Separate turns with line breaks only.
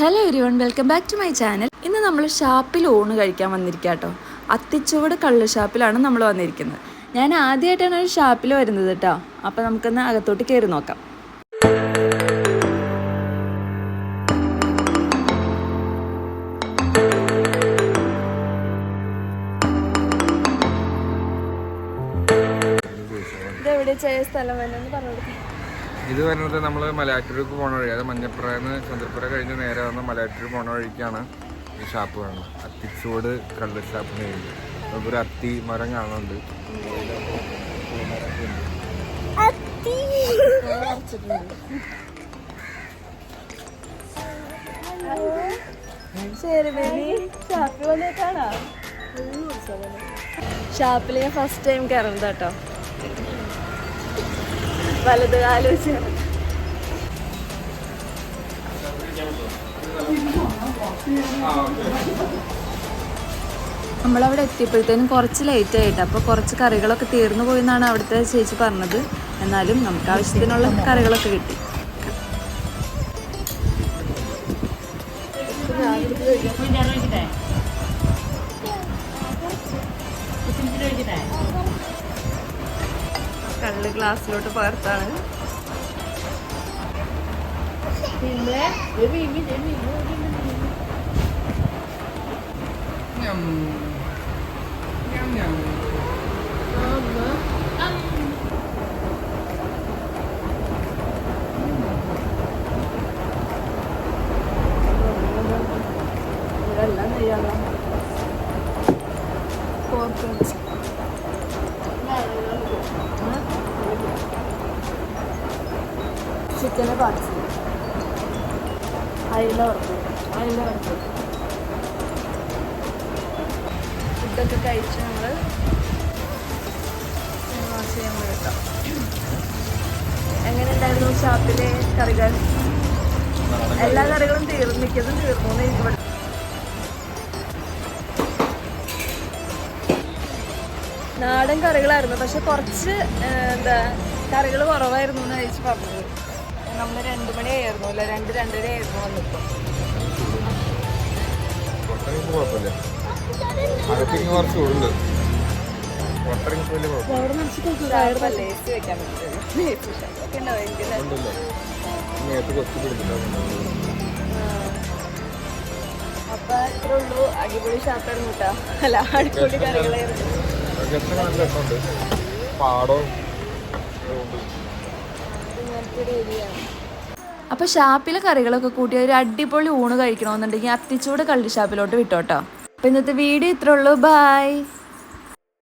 Hello everyone welcome back to my channel ഇന്ന് നമ്മൾ ഷാപ്പിൽ ഊണ് കഴിക്കാൻ വന്നിരിക്കുക കേട്ടോ അത്തിച്ചുവട് കള്ളു ഷാപ്പിലാണ് നമ്മൾ വന്നിരിക്കുന്നത്. ഞാൻ ആദ്യമായിട്ടാണ് ഒരു ഷാപ്പിൽ വരുന്നത് കേട്ടോ അപ്പോൾ നമുക്കൊന്ന് അകത്തോട്ട് കയറി നോക്കാം. ഇതെവിടെ ചെയ്ത സ്ഥലം വേണമെന്ന് പറഞ്ഞു
ഇത് വരുന്നത് നമ്മൾ മലയാറ്റൂർക്ക് പോണ വഴി അത് മഞ്ഞപ്പുറന്ന് ചന്ദ്രപ്പുര കഴിഞ്ഞ് നേരെ വന്ന മലയാറ്റൂർ പോണ വഴിക്കാണ് ഈ ഷാപ്പ് കാണുന്നത്. അത്തിച്ചോട് കള്ള് ഷാപ്പിന് കഴിഞ്ഞ് നമുക്കൊരു അത്തി മരം കാണുന്നുണ്ട്.
ഷാപ്പിൽ ഞാൻ ഫസ്റ്റ് ടൈം കയറുന്നത് കേട്ടോ. വലത് കാലോചിച്ച് നമ്മളവിടെ എത്തിയപ്പോഴത്തേനും കുറച്ച് ലേറ്റ് ആയിട്ട്. അപ്പോൾ കുറച്ച് കറികളൊക്കെ തീർന്നു പോയി എന്നാണ് അവിടുത്തെ ചേച്ചി പറഞ്ഞത്. എന്നാലും നമുക്ക് ആവശ്യത്തിനുള്ള കറികളൊക്കെ കിട്ടി. കള്ള് ഗ്ലാസ്സിലോട്ട് പകർത്താണ്. പിന്നെ? പോർക്ക് ചിക്കന് പാടിച്ചു അയില വറുത്തു. അയില വറുത്തു. ഫുഡൊക്കെ കഴിച്ച് നമ്മൾ വാഷ് ചെയ്യാൻ പോയിട്ടോ എങ്ങനെ ഉണ്ടായിരുന്നു ഷാപ്പിലെ കറികൾ? എല്ലാ കറികളും തീർന്നു മിക്കതും തീർന്നു ഇവിടെ നാടൻ കറികളായിരുന്നു പക്ഷെ കുറച്ച് എന്താ കറികൾ കുറവായിരുന്നു എന്ന് ചോദിച്ചു പറഞ്ഞത്. നമ്മൾ രണ്ട് മണിയായിരുന്നു അല്ല? രണ്ട് രണ്ടര ആയിരുന്നു വന്നപ്പോൾ
കൊട്ടറിങ് കുഴപ്പമില്ല. അകത്തേക്ക് കുറച്ച് ചൂടുണ്ട്. കൊട്ടറിങ് വലിയ കുഴപ്പമില്ല.
ടേസ്റ്റ് വെക്കാൻ പറ്റുമല്ലോ എനിക്കില്ല
ഉണ്ടല്ലോ? നേരത്തെ കൊത്തി പിടിച്ചിട്ടുണ്ടാവും
അപ്പൊ ഇത്രേ ഉള്ളൂ. അടിപൊളി ഷാപ്പായിരുന്നു കേട്ടോ. അല്ല അടിപൊളി കറികളായിരുന്നു.
പാടവും
ഇങ്ങനത്തെ അപ്പോൾ ഷാപ്പിലെ കറികളൊക്കെ കൂട്ടി ഒരു അടിപൊളി ഊണ് കഴിക്കണമെന്നുണ്ടെങ്കിൽ അത്തിച്ചൂട് കള്ളി ഷാപ്പിലോട്ട് വിട്ടോട്ടോ. അപ്പോൾ ഇന്നത്തെ വീഡിയോ ഇത്രേ ഉള്ളൂ. ബൈ